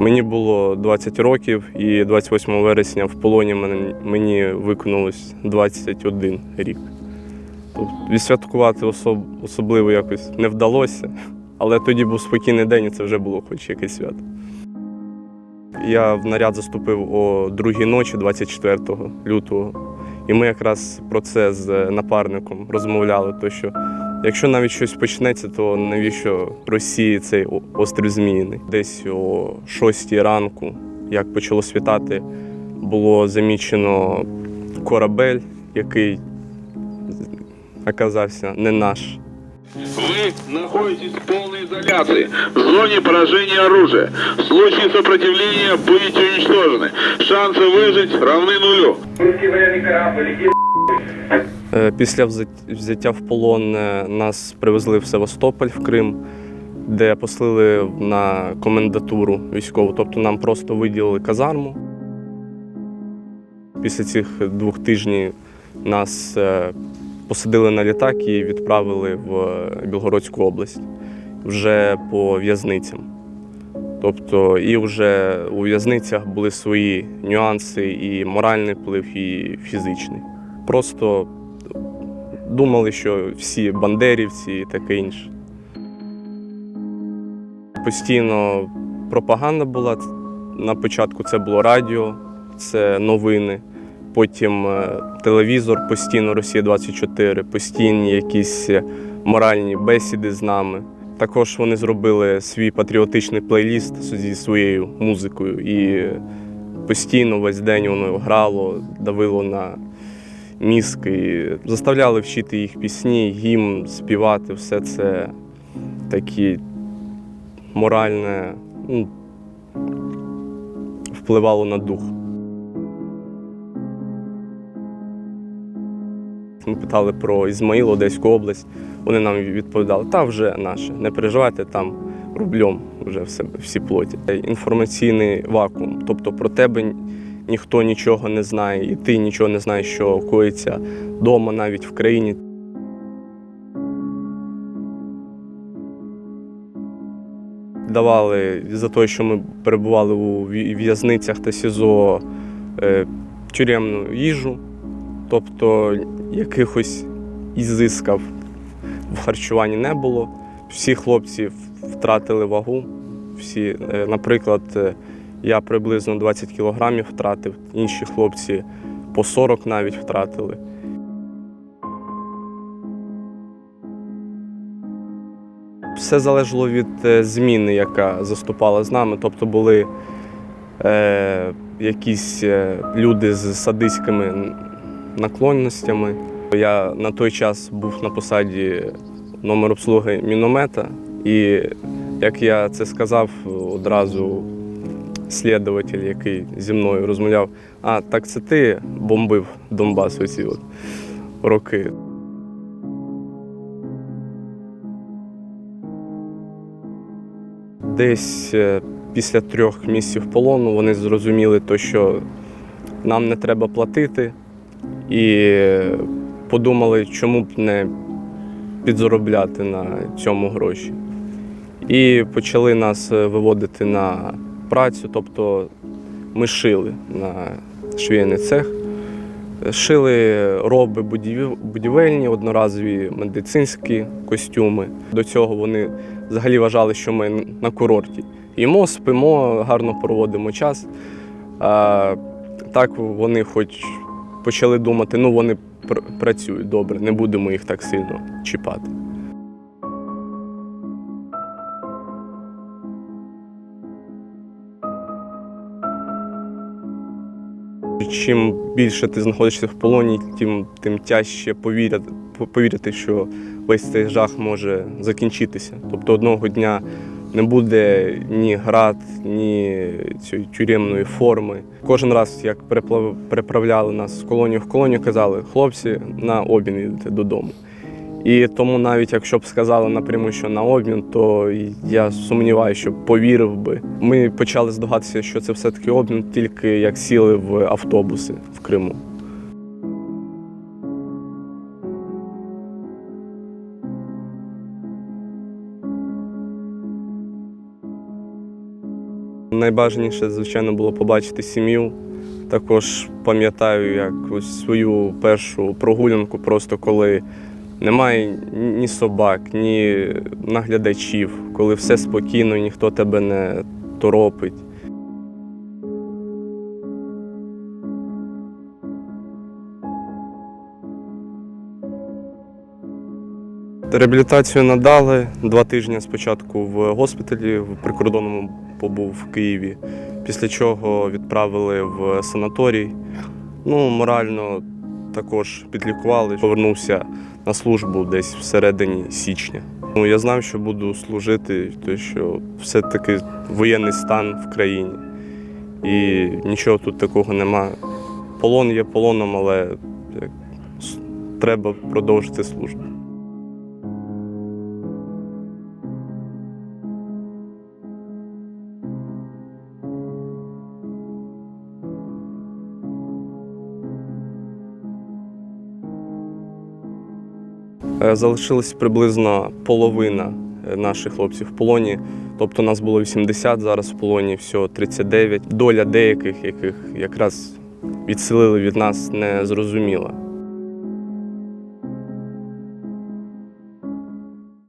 Мені було 20 років, і 28 вересня в полоні мені виконалось 21 рік. Тобто відсвяткувати особ- особливо якось не вдалося, але тоді був спокійний день, і це вже було хоч якесь свято. Я в наряд заступив о другій ночі, 24 лютого. І ми якраз про це з напарником розмовляли, то що якщо навіть щось почнеться, то навіщо Росії цей о- острів Зміїний? Десь о 6 ранку, як почало світати, було замічено корабель, який оказався не наш. Вы находитесь в полной изоляции, в зоне поражения оружия. В случае сопротивления будете уничтожены. Шансы выжить равны нулю. Русский военный корабль, иди Е, Після взяття в полон е, нас привезли в Севастополь, в Крим, де послали на комендатуру військову. Тобто нам просто виділили казарму. Після цих двох тижнів нас е, посадили на літак і відправили в е, Білгородську область вже по в'язницям. Тобто, і вже у в'язницях були свої нюанси, і моральний вплив, і фізичний. Просто думали, що всі бандерівці і таке інше. Постійно пропаганда була. На початку це було радіо, це новини, потім е, телевізор, постійно Росія 24, постійні якісь е, моральні бесіди з нами. Також вони зробили свій патріотичний плейліст зі своєю музикою, і постійно весь день воно грало, давило на мізки, заставляли вчити їх пісні, гімн, співати. Все це такі моральне ну, впливало на дух. Ми питали про Ізмаїл, Одеську область. Вони нам відповідали, та вже наше, не переживайте там рубльом вже все, всі плоті. Інформаційний вакуум. Тобто про тебе ніхто нічого не знає, і ти нічого не знаєш, що коїться вдома, навіть в країні. Давали за те, що ми перебували у в'язницях та СІЗО е, тюремну їжу, тобто якихось ізисків в харчуванні не було. Всі хлопці втратили вагу. Всі, е, наприклад, е, я приблизно 20 кілограмів втратив, інші хлопці по 40 навіть втратили. Все залежало від е, зміни, яка заступала з нами. Тобто були е, якісь е, люди з садистськими наклонностями. Я на той час був на посаді номер обслуги міномета, і як я це сказав, одразу слідуватель, який зі мною розмовляв, а так це ти бомбив Донбас оці от роки. Десь е, після трьох місяців полону вони зрозуміли, то, що нам не треба платити, і подумали, чому б не підзаробляти на цьому гроші. І почали нас е, виводити на працю, тобто ми шили на швейний цех. Шили роби будівельні, одноразові медицинські костюми. До цього вони взагалі вважали, що ми на курорті. Їмо, спимо, гарно проводимо час. А, так вони хоч почали думати, ну вони пр- працюють добре, не будемо їх так сильно чіпати. Чим більше ти знаходишся в полоні, тим, тим тяжче повірити, повірити, що весь цей жах може закінчитися. Тобто одного дня не буде ні град, ні цієї тюремної форми. Кожен раз, як переправляли нас з колонії в колонію, казали, хлопці, на обмін йдете додому. І тому навіть якщо б сказали напряму, що на обмін, то я сумніваюся, що повірив би. Ми почали здогадатися, що це все-таки обмін, тільки як сіли в автобуси в Криму. найбажаніше, звичайно, було побачити сім'ю. Також пам'ятаю, як ось свою першу прогулянку, просто коли немає ні собак, ні наглядачів, коли все спокійно, ніхто тебе не торопить. Реабілітацію надали два тижні спочатку в госпіталі, в прикордонному побув в Києві, після чого відправили в санаторій. Ну, морально також підлікували. Повернувся на службу десь всередині січня. Ну, я знав, що буду служити, тому що все-таки воєнний стан в країні. І нічого тут такого немає. Полон є полоном, але як, треба продовжити службу. Е, Залишилось приблизно половина е, наших хлопців в полоні. Тобто нас було 80, зараз в полоні всього 39. Доля деяких, яких якраз відселили від нас, не зрозуміла.